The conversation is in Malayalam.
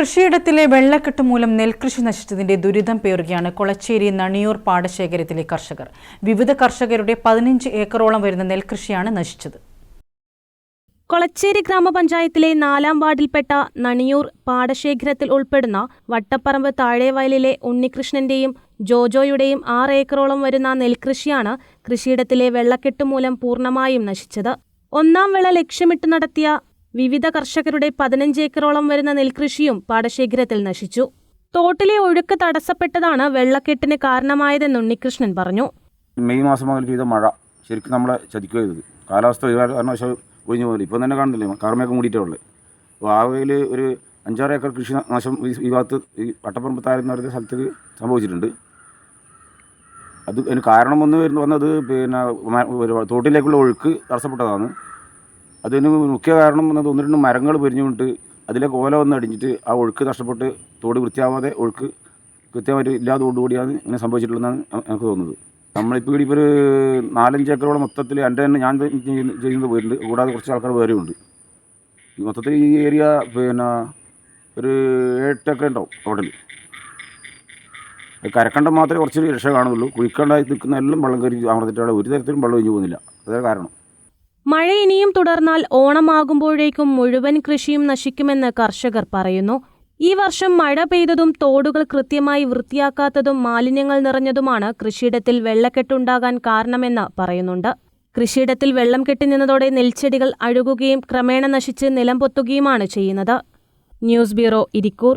കൃഷിയിടത്തിലെ വെള്ളക്കെട്ട് മൂലം നെൽകൃഷി നശിച്ചതിന്റെ ദുരിതം പേറുകയാണ് കൊളച്ചേരി നണിയൂർ പാടശേഖരത്തിലെ കർഷകർ. വിവിധ കർഷകരുടെ പതിനഞ്ച് ഏക്കറോളം വരുന്ന നെൽകൃഷിയാണ് നശിച്ചത്. കൊളച്ചേരി ഗ്രാമപഞ്ചായത്തിലെ നാലാം വാർഡിൽപ്പെട്ട നണിയൂർ പാടശേഖരത്തിൽ ഉൾപ്പെടുന്ന വട്ടപ്പറമ്പ് താഴെവയലിലെ ഉണ്ണികൃഷ്ണന്റെയും ജോജോയുടെയും ആറ് ഏക്കറോളം വരുന്ന നെൽകൃഷിയാണ് കൃഷിയിടത്തിലെ വെള്ളക്കെട്ട് മൂലം പൂർണമായും നശിച്ചത്. ഒന്നാം വിള ലക്ഷ്യമിട്ട് നടത്തിയ വിവിധ കർഷകരുടെ പതിനഞ്ച് ഏക്കറോളം വരുന്ന നെൽകൃഷിയും പാടശേഖരത്തിൽ നശിച്ചു. തോട്ടിലെ ഒഴുക്ക് തടസ്സപ്പെട്ടതാണ് വെള്ളക്കെട്ടിന് കാരണമായതെന്ന് ഉണ്ണികൃഷ്ണൻ പറഞ്ഞു. മെയ് മാസം മുതൽ ചെയ്ത മഴ ശരിക്കും നമ്മളെ ചതിക്കുക ചെയ്തത്. കാലാവസ്ഥ കാരണവശാൽ ഒഴിഞ്ഞു പോലെ ഇപ്പം തന്നെ കാണുന്നില്ലേ? കർമ്മയൊക്കെ മൂടിയിട്ടുള്ളത് അപ്പോൾ ആവയിൽ ഒരു അഞ്ചാറ് ഏക്കർ കൃഷി നാശം ഈ ഭാഗത്ത് ഈ വട്ടപ്പറമ്പ് താരം എന്ന് പറയുന്ന സ്ഥലത്ത് സംഭവിച്ചിട്ടുണ്ട്. അത് അതിന് കാരണം വന്ന് വരുന്നത് വന്നത് പിന്നെ തോട്ടിലേക്കുള്ള ഒഴുക്ക് തടസ്സപ്പെട്ടതാണ്. അതിന് മുഖ്യ കാരണം എന്ന് ഒന്ന് രണ്ട് മരങ്ങൾ പൊരിഞ്ഞുകൊണ്ട് അതിലെ കോല വന്ന് അടിഞ്ഞിട്ട് ആ ഒഴുക്ക് നഷ്ടപ്പെട്ട് തോട് വൃത്തിയാവാതെ ഒഴുക്ക് കൃത്യമായിട്ട് ഇല്ലാതോടുകൂടിയാണ് ഇങ്ങനെ സംഭവിച്ചിട്ടുള്ളതെന്നാണ് എനിക്ക് തോന്നുന്നത്. നമ്മളിപ്പോൾ ഇവിടെ ഇപ്പോൾ ഒരു നാലഞ്ച് ഏക്കറോളം മൊത്തത്തിൽ എന്റെ തന്നെ ഞാൻ ചെയ്യുന്നത് പോയിട്ടുണ്ട് കൂടാതെ കുറച്ച് ആൾക്കാർ വേറെ ഉണ്ട്. ഈ മൊത്തത്തിൽ ഈ ഏരിയ പിന്നെ ഒരു എട്ട് ഏക്കർ ഉണ്ടാവും ടോട്ടൽ കരക്കണ്ടം മാത്രമേ കുറച്ച് രക്ഷ കാണുന്നുള്ളൂ. കുഴിക്കണ്ടായി നിൽക്കുന്ന എല്ലാം വെള്ളം കയറി അമർത്തിട്ടാണ് ഒരു തരത്തിലും വെള്ളം ഒഴിഞ്ഞു പോകുന്നില്ല. അതാണ് കാരണം. മഴ ഇനിയും തുടർന്നാൽ ഓണമാകുമ്പോഴേക്കും മുഴുവൻ കൃഷിയും നശിക്കുമെന്ന് കർഷകർ പറയുന്നു. ഈ വർഷം മഴ പെയ്തതും തോടുകൾ കൃത്യമായി വൃത്തിയാക്കാത്തതും മാലിന്യങ്ങൾ നിറഞ്ഞതുമാണ് കൃഷിയിടത്തിൽ വെള്ളക്കെട്ടുണ്ടാകാൻ കാരണമെന്ന് പറയുന്നുണ്ട്. കൃഷിയിടത്തിൽ വെള്ളം കെട്ടിനിന്നതോടെ നെൽച്ചെടികൾ അഴുകുകയും ക്രമേണ നശിച്ച് നിലം പൊത്തുകയുമാണ് ചെയ്യുന്നത്. News bureau Irikkur.